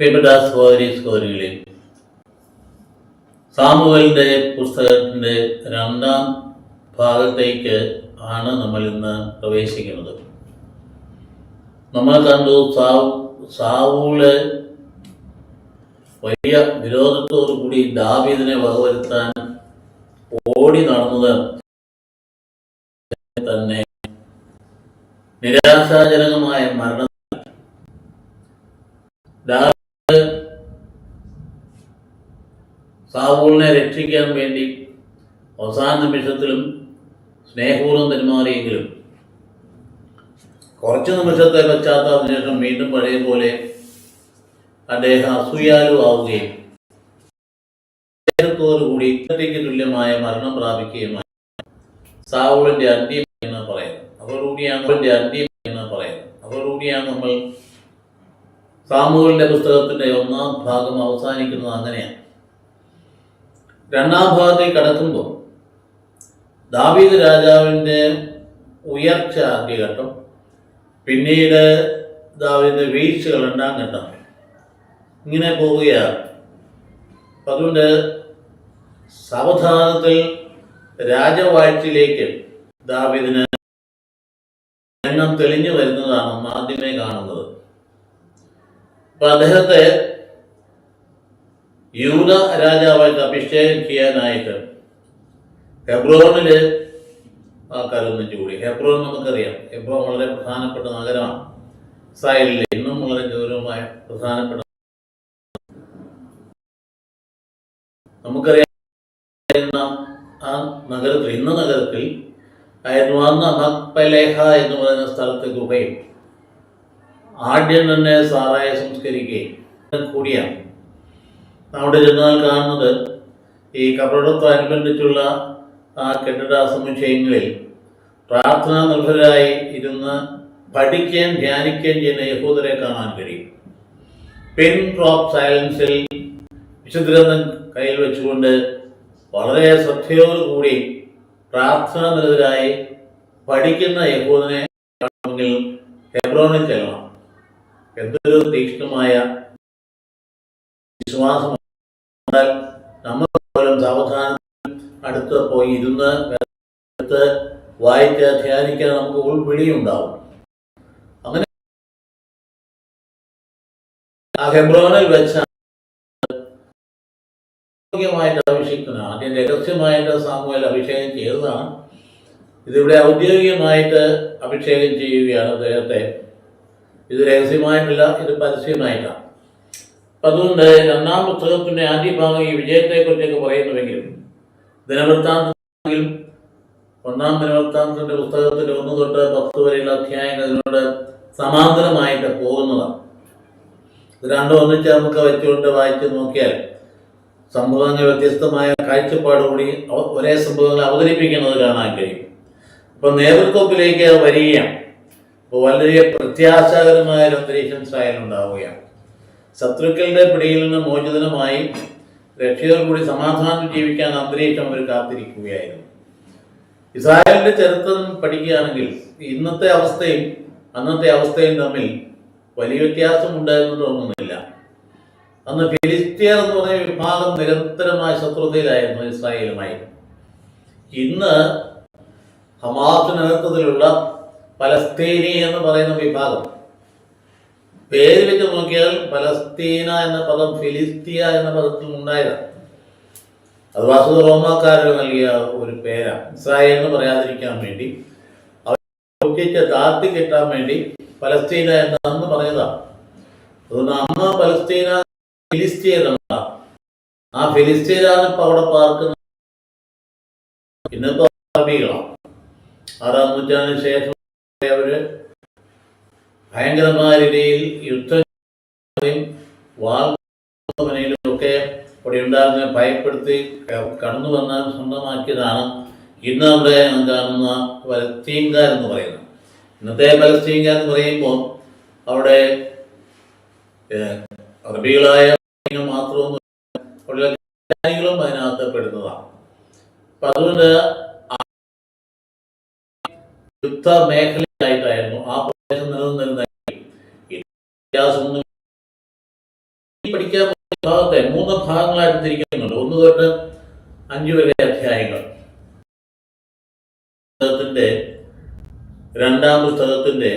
പ്രിയപ്പെട്ട സഹോദരി സഹോദരികളെ സാമുവലിന്റെ പുസ്തകത്തിന്റെ രണ്ടാം ഭാഗത്തേക്ക് ആണ് നമ്മൾ ഇന്ന് പ്രവേശിക്കുന്നത്. നമ്മൾ കണ്ടു സാവ് വലിയ വിരോധത്തോടു കൂടി ദാവീദിനെ വകവരുത്താൻ ഓടി നടന്നത് തന്നെ നിരാശാജനകമായ മരണം ദാവീദ് സാവൂളിനെ രക്ഷിക്കാൻ വേണ്ടി അവസാന നിമിഷത്തിലും സ്നേഹപൂർവം പെരുമാറിയെങ്കിലും കുറച്ച് നിമിഷത്തെ പശ്ചാത്തലത്തിന് ശേഷം വീണ്ടും പഴയ പോലെ അദ്ദേഹം അസൂയാലു ആവുകയും കൂടി ഇന്നത്തേക്ക് തുല്യമായ മരണം പ്രാപിക്കുകയുമായി. സാവൂളിന്റെ അന്ത്യം എന്ന് പറയുന്നു. അതോടുകൂടിയാണ് അവന്റെ അന്ത്യം എന്ന് പറയുന്നു അതോടുകൂടിയാണ് നമ്മൾ സാമൂഹിന്റെ പുസ്തകത്തിന്റെ ഒന്നാം ഭാഗം അവസാനിക്കുന്നത് അങ്ങനെയാണ്. രണ്ടാം ഭാഗത്തേക്ക് കടക്കുമ്പോൾ ദാവീദ് രാജാവിന്റെ ഉയർച്ച ആദ്യഘട്ടം പിന്നീട് ദാവീദിന്റെ വീഴ്ചകൾ രണ്ടാം ഘട്ടം. ഇങ്ങനെ പോവുകയാണ്. അതുകൊണ്ട് സാവധാനത്തിൽ രാജവാഴ്ചയിലേക്ക് ദാവീദിന് എണ്ണം തെളിഞ്ഞു വരുന്നതാണ് ആദ്യമേ കാണുന്നത്. അപ്പൊ അദ്ദേഹത്തെ യൂത രാജാവായിട്ട് അഭിഷേകം ചെയ്യാനായിട്ട് ഹെബ്രോണിൽ ആൾക്കാരൊന്ന് കൂടി. ഹെബ്രോൺ നമുക്കറിയാം. ഹെബ്രോൺ വളരെ പ്രധാനപ്പെട്ട നഗരമാണ്. ഇസ്രായേലിലെ ഇന്നും വളരെ ഗൗരവമായ പ്രധാനപ്പെട്ട നമുക്കറിയാം ആ നഗരത്തിൽ ഇന്ന നഗരത്തിൽ ആയിരുന്നു അന്ന് മക്പലേഹ എന്ന് പറയുന്ന സ്ഥലത്ത് ഗുഹയും ആദ്യം തന്നെ സാറായ സംസ്കരിക്കുകയും കൂടിയാണ്. അവിടെ ചെന്നാൽ കാണുന്നത് ഈ കപടത്തോടനുബന്ധിച്ചുള്ള ആ കെട്ടിട സമുച്ചയങ്ങളിൽ പ്രാർത്ഥനാ നിർഭരായി ഇരുന്ന് പഠിക്കുകയും ധ്യാനിക്കുകയും ചെയ്യുന്ന യഹൂദരെ കാണാൻ കഴിയും. പിൻ ഡ്രോപ്പ് സൈലൻസിൽ വിശുദ്ധഗ്രന്ഥം കയ്യിൽ വെച്ചുകൊണ്ട് വളരെ ശ്രദ്ധയോടുകൂടി പ്രാർത്ഥനാ നിരതരായി പഠിക്കുന്ന യഹൂദനെ കാണണമെങ്കിൽ ഹെബ്രോണിൽ ചെല്ലണം. എന്തൊരു തീക്ഷ്ണമായ വിശ്വാസം എന്നാൽ നമ്മൾ പോലും സാവധാനം അടുത്ത് പോയി ഇരുന്ന് അടുത്ത് വായിച്ച് ധ്യാനിക്കാൻ നമുക്ക് ഉൾപിടിയുണ്ടാവും അങ്ങനെ ആ ഹെബ്രോനിൽ വെച്ച അഭിഷേകത്തിന് ആദ്യം രഹസ്യമായിട്ട് സാമൂഹ്യ അഭിഷേകം ചെയ്തതാണ്. ഇതിവിടെ ഔദ്യോഗികമായിട്ട് അഭിഷേകം ചെയ്യുകയാണ് അദ്ദേഹത്തെ. ഇത് രഹസ്യമായിട്ടില്ല ഇത് പരസ്യമായിട്ടാണ്. അതുകൊണ്ട് രണ്ടാം പുസ്തകത്തിന്റെ ആദ്യ ഭാഗം ഈ വിജയത്തെക്കുറിച്ചൊക്കെ പറയുന്നുവെങ്കിലും ദിനവൃത്താന്തമെങ്കിലും ഒന്നാം ദിനവൃത്താന്തത്തിന്റെ പുസ്തകത്തിൽ ഒന്ന് തൊട്ട് പത്ത് വരെയുള്ള അധ്യായങ്ങൾ ഇതിനോട് സമാന്തരമായിട്ട് പോകുന്നതാണ്. ഇത് രണ്ടും ഒന്നിച്ച് നമുക്ക് വെച്ചുകൊണ്ട് വായിച്ച് നോക്കിയാൽ സംഭവങ്ങൾ വ്യത്യസ്തമായ കാഴ്ചപ്പാടുകൂടി ഒരേ സംഭവങ്ങൾ അവതരിപ്പിക്കുന്നത് കാണാൻ കഴിയും. ഇപ്പൊ നേതൃത്വത്തിലേക്ക് വരികയാണ്. വളരെ പ്രത്യാശാകരമായ ഒരു അന്തരീക്ഷം ഇസ്രായേലിൽ ഉണ്ടാവുകയാണ്. ശത്രുക്കളുടെ പിടിയിൽ നിന്ന് മോചിതനുമായി കൂടി സമാധാനം ജീവിക്കാൻ അന്തരീക്ഷം അവർ കാത്തിരിക്കുകയായിരുന്നു. ഇസ്രായേലിന്റെ ചരിത്രം പഠിക്കുകയാണെങ്കിൽ ഇന്നത്തെ അവസ്ഥയും അന്നത്തെ അവസ്ഥയും തമ്മിൽ വലിയ വ്യത്യാസം ഉണ്ടായിരുന്നു തോന്നുന്നില്ല. അന്ന് ഫിലിസ്തീർ എന്ന് പറയുന്ന വിഭാഗം നിരന്തരമായ ശത്രുതയിലായിരുന്നു ഇസ്രായേലുമായി. ഇന്ന് ഹമാസ് നേതൃത്വത്തിലുള്ള പലസ്തീനി എന്ന് പറയുന്ന വിഭാഗം പേര് വെച്ച് നോക്കിയാൽ പലസ്തീന എന്ന പദം ഫിലിസ്തീയ എന്ന പദത്തിൽ ഉണ്ടായതാണ്. അത് വാസു റോമാക്കാരൻ നൽകിയ ഒരു പേരാണ്. ഇസ്രായേൽ എന്ന് പറയാതിരിക്കാൻ വേണ്ടി അവർ താത്തി കിട്ടാൻ വേണ്ടി പലസ്തീന എന്ന് അന്ന് പറഞ്ഞതാണ്. അതുകൊണ്ട് അന്ന് പലസ്തീന ഫിലിസ്തീൻ എന്നാണ്. ആ ഫിലിസ്തീനാണ് ഇപ്പൊ അവിടെ പാർക്കുന്നത്. പിന്നെ അറബികളാണ്. ആറാം നൂറ്റാണ്ടിന് ശേഷം അവർ ഭയങ്കരമായ രീതിയിൽ യുദ്ധം ഒക്കെ അവിടെ ഉണ്ടാകുന്ന ഭയപ്പെടുത്തി കടന്നു വന്ന് സ്വന്തമാക്കിയതാണ് ഇന്ന് അവിടെ കാണുന്ന പലസ്തീൻകാർ എന്ന് പറയുന്നത്. ഇന്നത്തെ പലസ്തീൻകാർ എന്ന് പറയുമ്പോൾ അവിടെ അറബികളായ ക്രിസ്ത്യാനികളും അതിനകത്ത് പെടുന്നതാണ്. അപ്പൊ അതുകൊണ്ട് യുദ്ധ മേഖലയായിട്ടായിരുന്നു ആ നിലനിന്നിരുന്ന പഠിക്കാൻ ഭാഗത്തെ മൂന്ന് ഭാഗങ്ങളായിട്ട് തിരിക്കുന്നുണ്ട് ഒന്ന് തൊട്ട് അഞ്ചു വരെ അധ്യായങ്ങൾ. പുസ്തകത്തിന്റെ രണ്ടാം പുസ്തകത്തിന്റെ